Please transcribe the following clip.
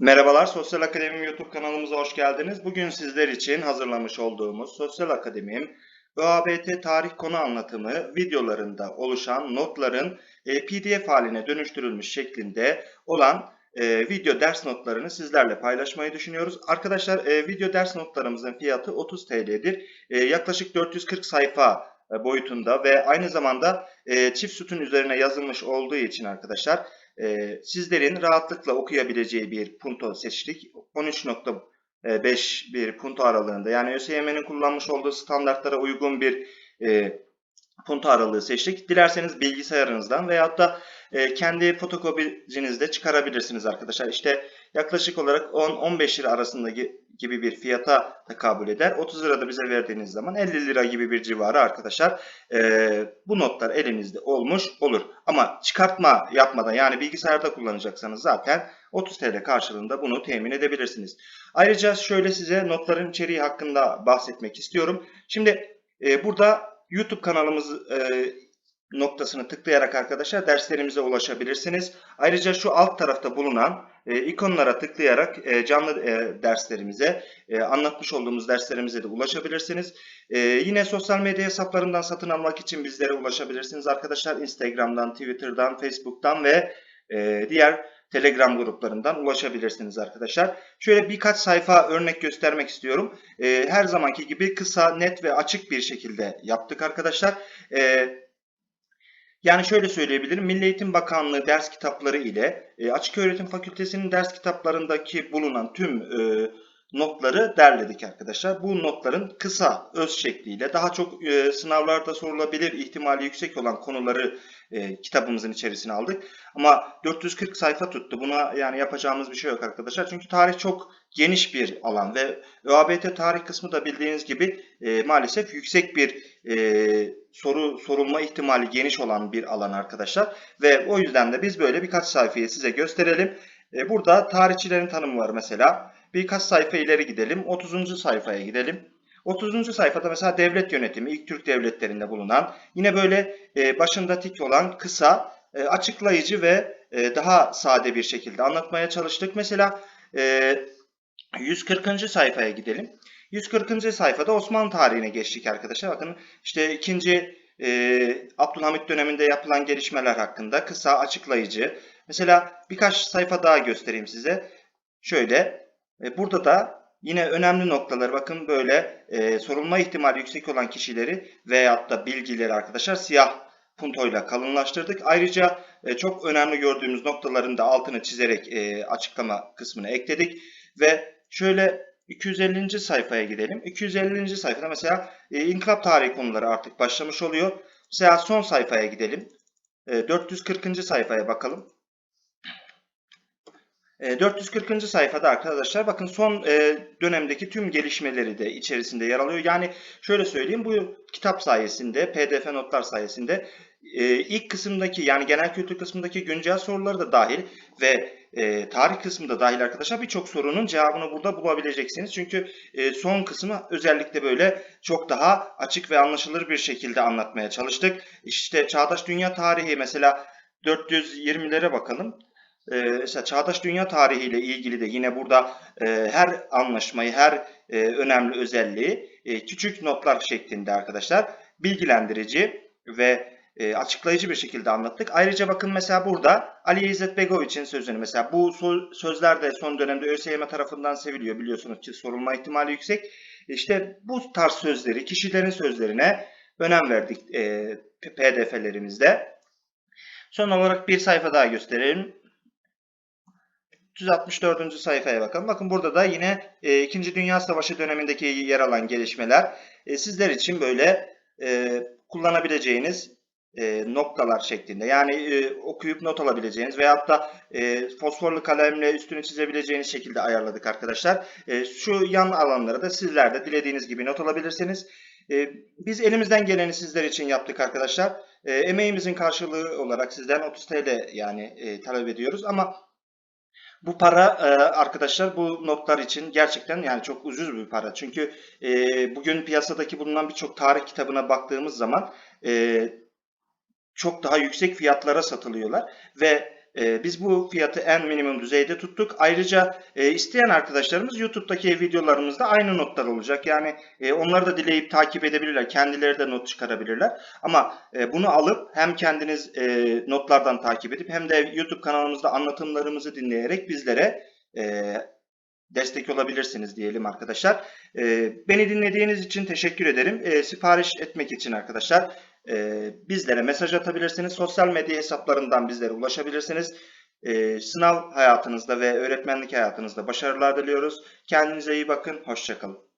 Merhabalar, Sosyal Akademim YouTube kanalımıza hoş geldiniz. Bugün sizler için hazırlamış olduğumuz Sosyal Akademim ÖABT tarih konu anlatımı videolarında oluşan notların e, PDF haline dönüştürülmüş şeklinde olan e, video ders notlarını sizlerle paylaşmayı düşünüyoruz. Arkadaşlar e, video ders notlarımızın fiyatı 30 TL'dir. E, yaklaşık 440 sayfa e, boyutunda ve aynı zamanda e, çift sütun üzerine yazılmış olduğu için arkadaşlar e, sizlerin rahatlıkla okuyabileceği bir punto seçtik. 13.5 bir punto aralığında yani ÖSYM'nin kullanmış olduğu standartlara uygun bir e, punto aralığı seçtik. Dilerseniz bilgisayarınızdan veyahut da e, kendi fotokopicinizde çıkarabilirsiniz arkadaşlar. İşte yaklaşık olarak 10-15 lira arasındaki gibi bir fiyata tekabül eder. 30 lira da bize verdiğiniz zaman 50 lira gibi bir civarı arkadaşlar e, bu notlar elinizde olmuş olur. Ama çıkartma yapmadan yani bilgisayarda kullanacaksanız zaten 30 TL karşılığında bunu temin edebilirsiniz. Ayrıca şöyle size notların içeriği hakkında bahsetmek istiyorum. Şimdi e, burada YouTube kanalımız e, noktasını tıklayarak arkadaşlar derslerimize ulaşabilirsiniz. Ayrıca şu alt tarafta bulunan e, ikonlara tıklayarak e, canlı e, derslerimize, e, anlatmış olduğumuz derslerimize de ulaşabilirsiniz. E, yine sosyal medya hesaplarından satın almak için bizlere ulaşabilirsiniz arkadaşlar. Instagram'dan, Twitter'dan, Facebook'tan ve e, diğer Telegram gruplarından ulaşabilirsiniz arkadaşlar. Şöyle birkaç sayfa örnek göstermek istiyorum. E, her zamanki gibi kısa, net ve açık bir şekilde yaptık arkadaşlar. E, yani şöyle söyleyebilirim. Milli Eğitim Bakanlığı ders kitapları ile e, Açık Öğretim Fakültesi'nin ders kitaplarındaki bulunan tüm e, notları derledik arkadaşlar. Bu notların kısa, öz şekliyle daha çok e, sınavlarda sorulabilir ihtimali yüksek olan konuları e, kitabımızın içerisine aldık. Ama 440 sayfa tuttu. Buna yani yapacağımız bir şey yok arkadaşlar. Çünkü tarih çok geniş bir alan ve ÖABT tarih kısmı da bildiğiniz gibi e, maalesef yüksek bir e, soru sorulma ihtimali geniş olan bir alan arkadaşlar. Ve o yüzden de biz böyle birkaç sayfayı size gösterelim. E, burada tarihçilerin tanımı var mesela. Birkaç sayfa ileri gidelim. 30. sayfaya gidelim. 30. sayfada mesela devlet yönetimi, ilk Türk devletlerinde bulunan, yine böyle e, başında tik olan kısa, e, açıklayıcı ve e, daha sade bir şekilde anlatmaya çalıştık. Mesela e, 140. sayfaya gidelim. 140. sayfada Osmanlı tarihine geçtik arkadaşlar. Bakın işte ikinci e, Abdülhamit döneminde yapılan gelişmeler hakkında kısa, açıklayıcı. Mesela birkaç sayfa daha göstereyim size. Şöyle, burada da yine önemli noktalar bakın böyle e, sorulma ihtimali yüksek olan kişileri veyahut da bilgileri arkadaşlar siyah puntoyla kalınlaştırdık. Ayrıca e, çok önemli gördüğümüz noktaların da altını çizerek e, açıklama kısmını ekledik. Ve şöyle 250. sayfaya gidelim. 250. sayfada mesela e, inkılap tarihi konuları artık başlamış oluyor. Mesela son sayfaya gidelim. E, 440. sayfaya bakalım. E, 440. sayfada arkadaşlar bakın son e, dönemdeki tüm gelişmeleri de içerisinde yer alıyor. Yani şöyle söyleyeyim bu kitap sayesinde, pdf notlar sayesinde e, ilk kısımdaki yani genel kültür kısmındaki güncel soruları da dahil ve e, tarih kısmı da dahil arkadaşlar birçok sorunun cevabını burada bulabileceksiniz. Çünkü e, son kısmı özellikle böyle çok daha açık ve anlaşılır bir şekilde anlatmaya çalıştık. İşte çağdaş dünya tarihi mesela 420'lere bakalım. Ee, mesela çağdaş dünya tarihiyle ilgili de yine burada e, her anlaşmayı, her e, önemli özelliği e, küçük notlar şeklinde arkadaşlar bilgilendirici ve açıklayıcı bir şekilde anlattık. Ayrıca bakın mesela burada Ali İzzet Begoviç'in sözünü mesela bu sözler de son dönemde ÖSYM tarafından seviliyor biliyorsunuz ki sorulma ihtimali yüksek. İşte bu tarz sözleri, kişilerin sözlerine önem verdik PDF'lerimizde. Son olarak bir sayfa daha gösterelim. 364. sayfaya bakalım. Bakın burada da yine e, 2. Dünya Savaşı dönemindeki yer alan gelişmeler e, sizler için böyle e, kullanabileceğiniz e, noktalar şeklinde. Yani e, okuyup not alabileceğiniz veyahut da e, fosforlu kalemle üstünü çizebileceğiniz şekilde ayarladık arkadaşlar. E, şu yan alanlara da sizler de dilediğiniz gibi not alabilirsiniz. E, biz elimizden geleni sizler için yaptık arkadaşlar. E, emeğimizin karşılığı olarak sizden 30 TL yani e, talep ediyoruz ama bu para e, arkadaşlar bu notlar için gerçekten yani çok ucuz bir para. Çünkü e, bugün piyasadaki bulunan birçok tarih kitabına baktığımız zaman e, çok daha yüksek fiyatlara satılıyorlar ve E, biz bu fiyatı en minimum düzeyde tuttuk. Ayrıca e, isteyen arkadaşlarımız YouTube'daki videolarımızda aynı notlar olacak. Yani e, onları da dileyip takip edebilirler. Kendileri de not çıkarabilirler. Ama e, bunu alıp hem kendiniz notlardan takip edip hem de YouTube kanalımızda anlatımlarımızı dinleyerek bizlere destek olabilirsiniz diyelim arkadaşlar. Beni dinlediğiniz için teşekkür ederim. Sipariş etmek için arkadaşlar e, bizlere mesaj atabilirsiniz. Sosyal medya hesaplarından bizlere ulaşabilirsiniz. E, sınav hayatınızda ve öğretmenlik hayatınızda başarılar diliyoruz. Kendinize iyi bakın. Hoşçakalın.